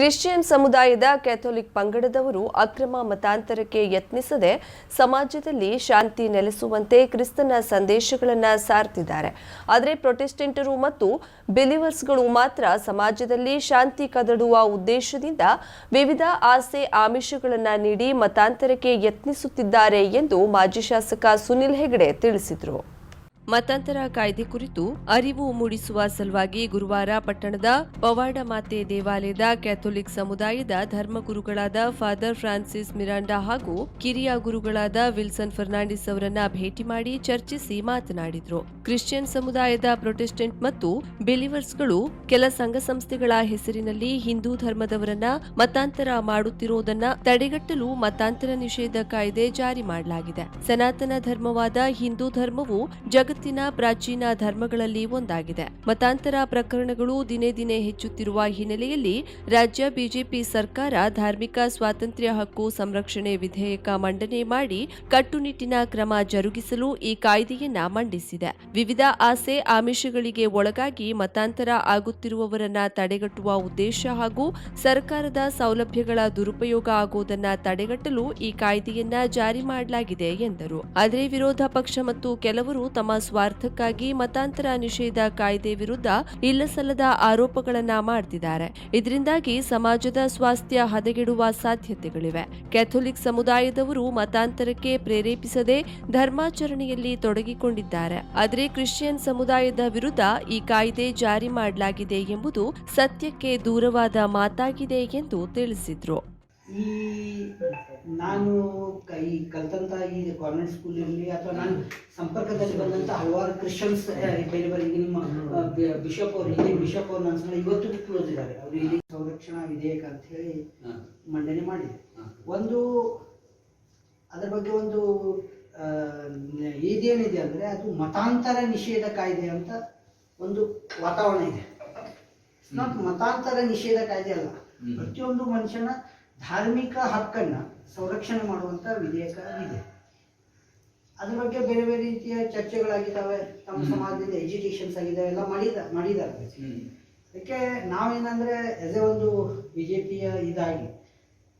Christian ಸಮುದಾಯದ Catholic ಪಂಗಡದವರು ಅಕ್ರಮ ಮತಾಂತರಕ್ಕೆ ಯತ್ನಿಸದೆ ಸಮಾಜದಲ್ಲಿ ಶಾಂತಿ ನೆಲೆಸುವಂತೆ ಕ್ರಿಸ್ತನ ಸಂದೇಶಗಳನ್ನು ಸಾರ್ತಿದ್ದಾರೆ. ಆದರೆ ಪ್ರೊಟೆಸ್ಟೆಂಟರು ಮತ್ತು ಬಿಲಿವರ್ಸ್ಗಳು ಮಾತ್ರ ಸಮಾಜದಲ್ಲಿ ಶಾಂತಿ ಕದಡುವ ಉದ್ದೇಶದಿಂದ ವಿವಿಧ ಆಸೆ ಆಮಿಷಗಳನ್ನು ನೀಡಿ ಮತಾಂತರಕ್ಕೆ ಯತ್ನಿಸುತ್ತಿದ್ದಾರೆ ಎಂದು ಮಾಜಿ ಶಾಸಕ ಸುನಿಲ್ ಹೆಗಡೆ ತಿಳಿಸಿದರು. ಮತಾಂತರ ಕಾಯ್ದೆ ಕುರಿತು ಅರಿವು ಮೂಡಿಸುವ ಸಲುವಾಗಿ ಗುರುವಾರ ಪಟ್ಟಣದ ಪವಾಡ ಮಾತೆ ದೇವಾಲಯದ ಕ್ಯಾಥೋಲಿಕ್ ಸಮುದಾಯದ ಧರ್ಮಗುರುಗಳಾದ ಫಾದರ್ ಫ್ರಾನ್ಸಿಸ್ ಮಿರಾಂಡಾ ಹಾಗೂ ಕಿರಿಯ ಗುರುಗಳಾದ ವಿಲ್ಸನ್ ಫರ್ನಾಂಡಿಸ್ ಅವರನ್ನ ಭೇಟಿ ಮಾಡಿ ಚರ್ಚಿಸಿ ಮಾತನಾಡಿದರು. ಕ್ರಿಶ್ಚಿಯನ್ ಸಮುದಾಯದ ಪ್ರೊಟೆಸ್ಟೆಂಟ್ ಮತ್ತು ಬಿಲಿವರ್ಸ್ಗಳು ಕೆಲ ಸಂಘ ಸಂಸ್ಥೆಗಳ ಹೆಸರಿನಲ್ಲಿ ಹಿಂದೂ ಧರ್ಮದವರನ್ನ ಮತಾಂತರ ಮಾಡುತ್ತಿರುವುದನ್ನ ತಡೆಗಟ್ಟಲು ಮತಾಂತರ ನಿಷೇಧ ಕಾಯ್ದೆ ಜಾರಿ ಮಾಡಲಾಗಿದೆ. ಸನಾತನ ಧರ್ಮವಾದ ಹಿಂದೂ ಧರ್ಮವು ಜಗತ್ತಿನ ಪ್ರಾಚೀನ ಧರ್ಮಗಳಲ್ಲಿ ಒಂದಾಗಿದೆ. ಮತಾಂತರ ಪ್ರಕರಣಗಳು ದಿನೇ ದಿನೇ ಹೆಚ್ಚುತ್ತಿರುವ ಹಿನ್ನೆಲೆಯಲ್ಲಿ ರಾಜ್ಯ ಬಿಜೆಪಿ ಸರ್ಕಾರ ಧಾರ್ಮಿಕ ಸ್ವಾತಂತ್ರ್ಯ ಹಕ್ಕು ಸಂರಕ್ಷಣೆ ವಿಧೇಯಕ ಮಂಡನೆ ಮಾಡಿ ಕಟ್ಟುನಿಟ್ಟಿನ ಕ್ರಮ ಜರುಗಿಸಲು ಈ ಕಾಯ್ದೆಯನ್ನ ಮಂಡಿಸಿದೆ. ವಿವಿಧ ಆಸೆ ಆಮಿಷಗಳಿಗೆ ಒಳಗಾಗಿ ಮತಾಂತರ ಆಗುತ್ತಿರುವವರನ್ನ ತಡೆಗಟ್ಟುವ ಉದ್ದೇಶ ಹಾಗೂ ಸರ್ಕಾರದ ಸೌಲಭ್ಯಗಳ ದುರುಪಯೋಗ ಆಗುವುದನ್ನ ತಡೆಗಟ್ಟಲು ಈ ಕಾಯ್ದೆಯನ್ನ ಜಾರಿ ಮಾಡಲಾಗಿದೆ ಎಂದರು. ಆದರೆ ವಿರೋಧ ಪಕ್ಷ ಮತ್ತು ಕೆಲವರು ತಮ್ಮ ಸ್ವಾರ್ಥಕ್ಕಾಗಿ ಮತಾಂತರ ನಿಷೇಧ ಕಾಯ್ದೆ ವಿರುದ್ಧ ಇಲ್ಲಸಲ್ಲದ ಆರೋಪಗಳನ್ನ ಮಾಡ್ತಿದ್ದಾರೆ. ಇದರಿಂದಾಗಿ ಸಮಾಜದ ಸ್ವಾಸ್ಥ್ಯ ಹದಗೆಡುವ ಸಾಧ್ಯತೆಗಳಿವೆ. ಕ್ಯಾಥೋಲಿಕ್ ಸಮುದಾಯದವರು ಮತಾಂತರಕ್ಕೆ ಪ್ರೇರೇಪಿಸದೆ ಧರ್ಮಾಚರಣೆಯಲ್ಲಿ ತೊಡಗಿಕೊಂಡಿದ್ದಾರೆ. ಆದರೆ ಕ್ರಿಶ್ಚಿಯನ್ ಸಮುದಾಯದ ವಿರುದ್ಧ ಈ ಕಾಯ್ದೆ ಜಾರಿ ಮಾಡಲಾಗಿದೆ ಎಂಬುದು ಸತ್ಯಕ್ಕೆ ದೂರವಾದ ಮಾತಾಗಿದೆ ಎಂದು ತಿಳಿಸಿದ್ರು. ಈ ನಾನು ಕ- ಈ ಕಲ್ತಂತ ಈ ಕಾನ್ವೆಂಟ್ ಸ್ಕೂಲ್ ಇರಲಿ ಅಥವಾ ನಾನು ಸಂಪರ್ಕದಲ್ಲಿ ಬಂದಂತ ಹಲವಾರು ಕ್ರಿಶ್ಚಿಯನ್ಸ್ ಬೇರೆ ಬೇರೆ ಈಗ ನಿಮ್ಮ ಬಿಷಪ್ ಅವರು ಇಲ್ಲಿ ಬಿಷಪ್ ಅವ್ರು ನನ್ನ ಸಂಬಂಧ ಇವತ್ತು ಕ್ಲೋಸ್ ಇದ್ದಾರೆ ಅವರು ಇಲ್ಲಿ ಸಂರಕ್ಷಣಾ ವಿಧೇಯಕ ಅಂತ ಹೇಳಿ ಮಂಡನೆ ಮಾಡಿದೆ ಒಂದು ಅದರ ಬಗ್ಗೆ ಒಂದು ಇದೇನಿದೆ ಅಂದ್ರೆ ಅದು ಮತಾಂತರ ನಿಷೇಧ ಕಾಯ್ದೆ ಅಂತ ಒಂದು ವಾತಾವರಣ ಇದೆ. ನಾಟ್ ಮತಾಂತರ ನಿಷೇಧ ಕಾಯ್ದೆ ಅಲ್ಲ. ಪ್ರತಿಯೊಂದು ಮನುಷ್ಯನ ಧಾರ್ಮಿಕ ಹಕ್ಕನ್ನ ಸಂರಕ್ಷಣೆ ಮಾಡುವಂತ ವಿಧೇಯಕ ಇದೆ. ಅದ್ರ ಬಗ್ಗೆ ಬೇರೆ ಬೇರೆ ರೀತಿಯ ಚರ್ಚೆಗಳಾಗಿದ್ದಾವೆ. ತಮ್ಮ ಸಮಾಜದಿಂದ ಎಜುಕೇಷನ್ಸ್ ಆಗಿದ್ದಾವೆ ಎಲ್ಲ ಮಾಡಿದ ಮಾಡಿದ್ದಾರೆ. ಅದಕ್ಕೆ ನಾವೇನಂದ್ರೆ ಎಸ್ ಎ ಒಂದು ಬಿ ಜೆ ಪಿಯ ಇದಾಗಿ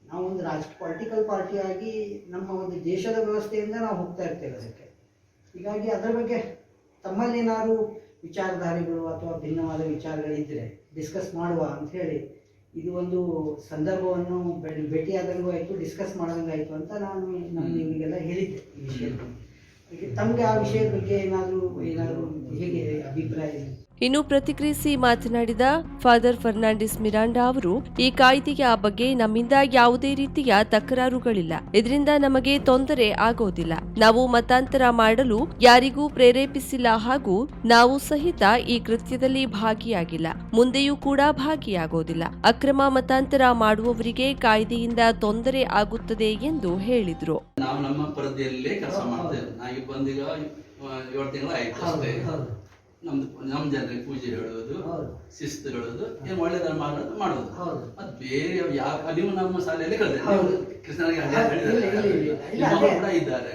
ನಾವೊಂದು ಒಂದು ರಾಜ ಪೊಲಿಟಿಕಲ್ ಪಾರ್ಟಿ ಆಗಿ ನಮ್ಮ ಒಂದು ದೇಶದ ವ್ಯವಸ್ಥೆಯಿಂದ ನಾವು ಹೋಗ್ತಾ ಇರ್ತೇವೆ ಅದಕ್ಕೆ. ಹೀಗಾಗಿ ಅದರ ಬಗ್ಗೆ ತಮ್ಮಲ್ಲಿ ಏನಾದ್ರು ವಿಚಾರಧಾರೆಗಳು ಅಥವಾ ಭಿನ್ನವಾದ ವಿಚಾರಗಳಿದ್ದರೆ ಡಿಸ್ಕಸ್ ಮಾಡುವ ಅಂತ ಹೇಳಿ ಇದು ಒಂದು ಸಂದರ್ಭವನ್ನು ಭೇಟಿಯಾದಂಗೂ ಆಯಿತು ಡಿಸ್ಕಸ್ ಮಾಡೋದಂಗಾಯಿತು ಅಂತ ನಾನು ನಮ್ಮ ಇವರಿಗೆಲ್ಲ ಹೇಳಿದ್ದೆ ಈ ವಿಷಯದ ಬಗ್ಗೆ. ತಮಗೆ ಆ ವಿಷಯದ ಬಗ್ಗೆ ಏನಾದರೂ ಏನಾದರೂ ಅಭಿಪ್ರಾಯ ಇನ್ನು ಪ್ರತಿಕ್ರಿಯಿಸಿ ಮಾತನಾಡಿದ ಫಾದರ್ ಫರ್ನಾಂಡಿಸ್ ಮಿರಾಂಡಾ ಅವರು ಈ ಕಾಯ್ದೆಯ ಬಗ್ಗೆ ನಮ್ಮಿಂದ ಯಾವುದೇ ರೀತಿಯ ತಕರಾರುಗಳಿಲ್ಲ. ಇದರಿಂದ ನಮಗೆ ತೊಂದರೆ ಆಗೋದಿಲ್ಲ. ನಾವು ಮತಾಂತರ ಮಾಡಲು ಯಾರಿಗೂ ಪ್ರೇರೇಪಿಸಿಲ್ಲ ಹಾಗೂ ನಾವು ಸಹಿತ ಈ ಕೃತ್ಯದಲ್ಲಿ ಭಾಗಿಯಾಗಿಲ್ಲ. ಮುಂದೆಯೂ ಕೂಡ ಭಾಗಿಯಾಗೋದಿಲ್ಲ. ಅಕ್ರಮ ಮತಾಂತರ ಮಾಡುವವರಿಗೆ ಕಾಯ್ದೆಯಿಂದ ತೊಂದರೆ ಆಗುತ್ತದೆ ಎಂದು ಹೇಳಿದರು. ನಾವು ನಮ್ಮ ಕೆಲಸ ನಮ್ದು ನಮ್ಮ ಜನರಿಗೆ ಪೂಜೆ ಹೇಳೋದು. ಶಿಸ್ತು ಹೇಳೋದು ಏನು ಒಳ್ಳೆ ಮಾಡೋದು ಮಾಡೋದು. ಮಾಡುವುದು ಮತ್ತೆ ಬೇರೆ ಯಾವ ನೀವು ನಮ್ಮ ಶಾಲೆಯಲ್ಲಿ ಕಲಿತೆ. ಕೃಷ್ಣನಿಗೆ ಅದೇ. ಕೂಡ ಇದ್ದಾರೆ.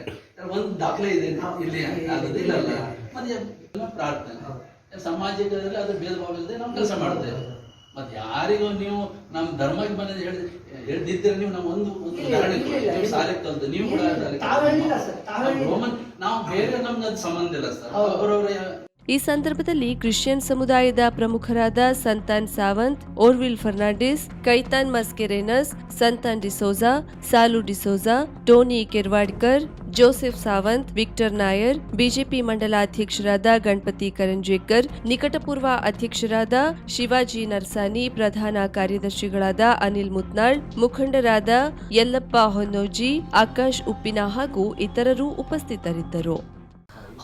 ಒಂದು ದಾಖಲೆ ಇದೆ ಇಲ್ಲಿ ಅದು ಇಲ್ಲ, ಇಲ್ಲಲ್ಲ. ಇಲ್ಲ. ಮತ್ತೆ ಪ್ರಾರ್ಥನೆ. ಸಮಾಜದಲ್ಲಿ ಅದು ಭೇದ ಭಾವ ಇಲ್ಲದೆ ನಾವು ಕೆಲಸ ಮಾಡ್ತೇವೆ. ಮತ್ತೆ ಯಾರಿಗೂ ನೀವು ನಮ್ಮ ಧರ್ಮಕ್ಕೆ ಬಂದ ಹೇಳಿ ನೀವು ನಮ್ಮ ಒಂದು ಉದಾಹರಣೆ ನೀವು. ಶಾಲೆಗೆ ಕಲ್ತು ನೀವು ಕೂಡ ರೋಮನ್ ನಾವು ಬೇರೆ ನಮ್ಗೆ ಅದು ಸಂಬಂಧ ಇಲ್ಲ ಸರ್. ಅವರವರ ಈ ಸಂದರ್ಭದಲ್ಲಿ ಕ್ರಿಶ್ಚಿಯನ್ ಸಮುದಾಯದ ಪ್ರಮುಖರಾದ ಸಂತಾನ್ Sawant, ಓರ್ವಿಲ್ Fernandes, Khaitan ಮಸ್ಕೆರೆನಸ್, Santan D'Souza, Salu D'Souza, Tony Kerwadkar, Joseph Sawant, Victor Nair, BJP ಮಂಡಲಾಧ್ಯಕ್ಷರಾದ ಗಣಪತಿ ಕರಂಜೇಕರ್ ನಿಕಟಪೂರ್ವ ಅಧ್ಯಕ್ಷರಾದ ಶಿವಾಜಿ ನರ್ಸಾನಿ, ಪ್ರಧಾನ ಕಾರ್ಯದರ್ಶಿಗಳಾದ ಅನಿಲ್ ಮುತ್ನಾಳ್, ಮುಖಂಡರಾದ ಯಲ್ಲಪ್ಪ ಹೊನ್ನೋಜಿ, ಆಕಾಶ್ ಉಪ್ಪಿನ ಹಾಗೂ ಇತರರು ಉಪಸ್ಥಿತರಿದ್ದರು.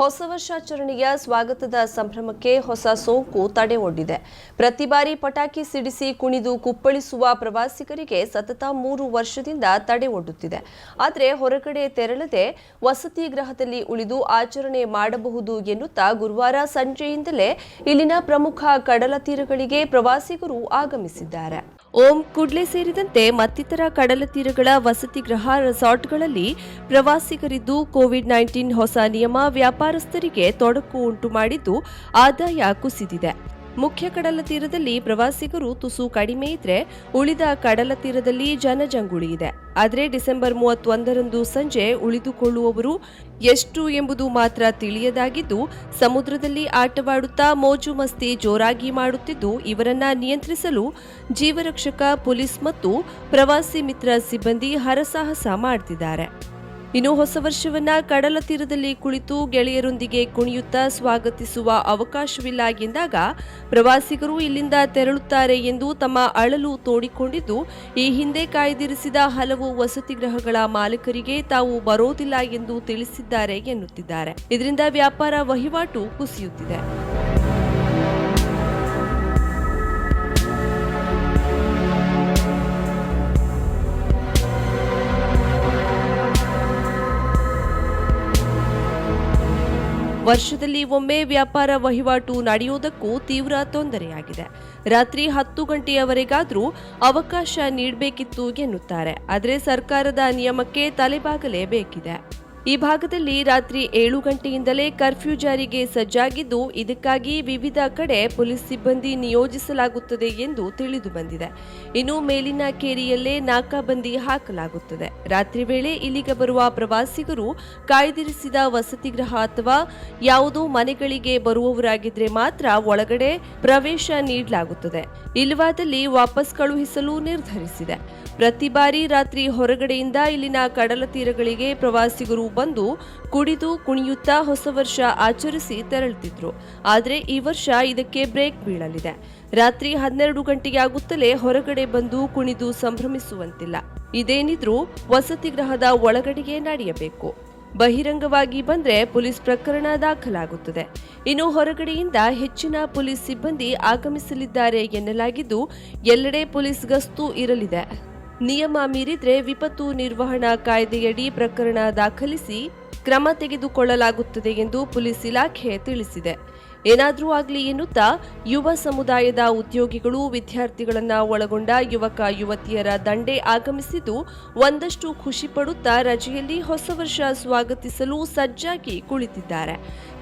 ಹೊಸ ವರ್ಷಾಚರಣೆಯ ಸ್ವಾಗತದ ಸಂಭ್ರಮಕ್ಕೆ ಹೊಸ ಸೋಂಕು ತಡೆ ಒಡ್ಡಿದೆ ಪ್ರತಿ ಬಾರಿ ಪಟಾಕಿ ಸಿಡಿಸಿ ಕುಣಿದು ಕುಪ್ಪಳಿಸುವ ಪ್ರವಾಸಿಗರಿಗೆ ಸತತ ಮೂರು ವರ್ಷದಿಂದ ತಡೆ ಒಡ್ಡುತ್ತಿದೆ ಆದರೆ ಹೊರಗಡೆ ತೆರಳದೆ ವಸತಿ ಗೃಹದಲ್ಲಿ ಉಳಿದು ಆಚರಣೆ ಮಾಡಬಹುದು ಎನ್ನುತ್ತಾ ಗುರುವಾರ ಸಂಜೆಯಿಂದಲೇ ಇಲ್ಲಿನ ಪ್ರಮುಖ ಕಡಲ ತೀರಗಳಿಗೆ ಪ್ರವಾಸಿಗರು ಆಗಮಿಸಿದ್ದಾರೆ. ಓಂ ಕುಡ್ಲೆ ಸೇರಿದಂತೆ ಮತ್ತಿತರ ಕಡಲ ತೀರಗಳ ವಸತಿ ಗೃಹ ರೆಸಾರ್ಟ್ಗಳಲ್ಲಿ ಪ್ರವಾಸಿಗರಿದ್ದು ಕೋವಿಡ್ ನೈನ್ಟೀನ್ ಹೊಸ ನಿಯಮ ವ್ಯಾಪಾರಸ್ಥರಿಗೆ ತೊಡಕು ಉಂಟು ಮಾಡಿದ್ದು ಆದಾಯ ಕುಸಿದಿದೆ. ಮುಖ್ಯ ಕಡಲ ತೀರದಲ್ಲಿ ಪ್ರವಾಸಿಗರು ತುಸು ಕಡಿಮೆ ಇದ್ರೆ ಉಳಿದ ಕಡಲ ತೀರದಲ್ಲಿ ಜನಜಂಗುಳಿ ಇದೆ. ಆದರೆ ಡಿಸೆಂಬರ್ ಮೂವತ್ತೊಂದರಂದು ಸಂಜೆ ಉಳಿದುಕೊಳ್ಳುವವರು ಎಷ್ಟು ಎಂಬುದು ಮಾತ್ರ ತಿಳಿಯದಾಗಿದ್ದು, ಸಮುದ್ರದಲ್ಲಿ ಆಟವಾಡುತ್ತಾ ಮೋಜು ಮಸ್ತಿ ಜೋರಾಗಿ ಮಾಡುತ್ತಿದ್ದು, ಇವರನ್ನ ನಿಯಂತ್ರಿಸಲು ಜೀವರಕ್ಷಕ ಪೊಲೀಸ್ ಮತ್ತು ಪ್ರವಾಸಿ ಮಿತ್ರ ಸಿಬ್ಬಂದಿ ಹರಸಾಹಸ ಮಾಡ್ತಿದ್ದಾರೆ. ಇನ್ನು ಹೊಸ ವರ್ಷವನ್ನ ಕಡಲ ತೀರದಲ್ಲಿ ಕುಳಿತು ಗೆಳೆಯರೊಂದಿಗೆ ಕುಣಿಯುತ್ತಾ ಸ್ವಾಗತಿಸುವ ಅವಕಾಶವಿಲ್ಲ ಎಂದಾಗ ಪ್ರವಾಸಿಗರು ಇಲ್ಲಿಂದ ತೆರಳುತ್ತಾರೆ ಎಂದು ತಮ್ಮ ಅಳಲು ತೋಡಿಕೊಂಡಿದ್ದು, ಈ ಹಿಂದೆ ಕಾಯ್ದಿರಿಸಿದ ಹಲವು ವಸತಿ ಗೃಹಗಳ ಮಾಲೀಕರಿಗೆ ತಾವು ಬರೋದಿಲ್ಲ ಎಂದು ತಿಳಿಸಿದ್ದಾರೆ ಎನ್ನುತ್ತಿದ್ದಾರೆ. ಇದರಿಂದ ವ್ಯಾಪಾರ ವಹಿವಾಟು ಕುಸಿಯುತ್ತಿದೆ. ವರ್ಷದಲ್ಲಿ ಒಮ್ಮೆ ವ್ಯಾಪಾರ ವಹಿವಾಟು ನಡೆಯುವುದಕ್ಕೂ ತೀವ್ರ ತೊಂದರೆಯಾಗಿದೆ. ರಾತ್ರಿ ಹತ್ತು ಗಂಟೆಯವರೆಗಾದರೂ ಅವಕಾಶ ನೀಡಬೇಕಿತ್ತು ಎನ್ನುತ್ತಾರೆ. ಆದರೆ ಸರ್ಕಾರದ ನಿಯಮಕ್ಕೆ ತಲೆಬಾಗಲೇಬೇಕಿದೆ ಈ ಭಾಗದಲ್ಲಿ ರಾತ್ರಿ ಏಳು ಗಂಟೆಯಿಂದಲೇ ಕರ್ಫ್ಯೂ ಜಾರಿಗೆ ಸಜ್ಜಾಗಿದ್ದು, ಇದಕ್ಕಾಗಿ ವಿವಿಧ ಕಡೆ ಪೊಲೀಸ್ ಸಿಬ್ಬಂದಿ ನಿಯೋಜಿಸಲಾಗುತ್ತದೆ ಎಂದು ತಿಳಿದು ಬಂದಿದೆ. ಇನ್ನು ಮೇಲಿನ ಕೇರಿಯಲ್ಲೇ ನಾಕಾಬಂದಿ ಹಾಕಲಾಗುತ್ತದೆ. ರಾತ್ರಿ ವೇಳೆ ಇಲ್ಲಿಗೆ ಬರುವ ಪ್ರವಾಸಿಗರು ಕಾಯ್ದಿರಿಸಿದ ವಸತಿ ಗೃಹ ಅಥವಾ ಯಾವುದೋ ಮನೆಗಳಿಗೆ ಬರುವವರಾಗಿದ್ರೆ ಮಾತ್ರ ಒಳಗಡೆ ಪ್ರವೇಶ ನೀಡಲಾಗುತ್ತದೆ. ಇಲ್ಲವಾದಲ್ಲಿ ವಾಪಸ್ ಕಳುಹಿಸಲು ನಿರ್ಧರಿಸಿದೆ. ಪ್ರತಿ ಬಾರಿ ರಾತ್ರಿ ಹೊರಗಡೆಯಿಂದ ಇಲ್ಲಿನ ಕಡಲ ತೀರಗಳಿಗೆ ಪ್ರವಾಸಿಗರು ಬಂದು ಕುಡಿದು ಕುಣಿಯುತ್ತಾ ಹೊಸ ವರ್ಷ ಆಚರಿಸಿ ತೆರಳುತ್ತಿದ್ರು. ಆದರೆ ಈ ವರ್ಷ ಇದಕ್ಕೆ ಬ್ರೇಕ್ ಬೀಳಲಿದೆ. ರಾತ್ರಿ ಹನ್ನೆರಡು ಗಂಟೆಯಾಗುತ್ತಲೇ ಹೊರಗಡೆ ಬಂದು ಕುಣಿದು ಸಂಭ್ರಮಿಸುವಂತಿಲ್ಲ. ಇದೇನಿದ್ರೂ ವಸತಿ ಗೃಹದ ಒಳಗಡೆಗೆ ನಡೆಯಬೇಕು. ಬಹಿರಂಗವಾಗಿ ಬಂದ್ರೆ ಪೊಲೀಸ್ ಪ್ರಕರಣ ದಾಖಲಾಗುತ್ತದೆ. ಇನ್ನು ಹೊರಗಡೆಯಿಂದ ಹೆಚ್ಚಿನ ಪೊಲೀಸ್ ಸಿಬ್ಬಂದಿ ಆಗಮಿಸಲಿದ್ದಾರೆ ಎನ್ನಲಾಗಿದ್ದು, ಎಲ್ಲೆಡೆ ಪೊಲೀಸ್ ಗಸ್ತು ಇರಲಿದೆ. ನಿಯಮ ಮೀರಿದ್ರೆ ವಿಪತ್ತು ನಿರ್ವಹಣಾ ಕಾಯ್ದೆಯಡಿ ಪ್ರಕರಣ ದಾಖಲಿಸಿ ಕ್ರಮ ತೆಗೆದುಕೊಳ್ಳಲಾಗುತ್ತದೆ ಎಂದು ಪೊಲೀಸ್ ಇಲಾಖೆ ತಿಳಿಸಿದೆ. ಏನಾದರೂ ಆಗಲಿ ಎನ್ನುತ್ತಾ ಯುವ ಸಮುದಾಯದ ಉದ್ಯೋಗಿಗಳು ವಿದ್ಯಾರ್ಥಿಗಳನ್ನು ಒಳಗೊಂಡ ಯುವಕ, ಯುವತಿಯರ ದಂಡೆ ಆಗಮಿಸಿದ್ದು ಒಂದಷ್ಟು ಖುಷಿ ಪಡುತ್ತಾ ರಜೆಯಲ್ಲಿ ಹೊಸ ವರ್ಷ ಸ್ವಾಗತಿಸಲು ಸಜ್ಜಾಗಿ ಕುಳಿತಿದ್ದಾರೆ.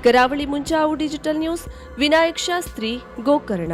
Karavali Munjavu digital news, Vinayak Shastri, Gokarna.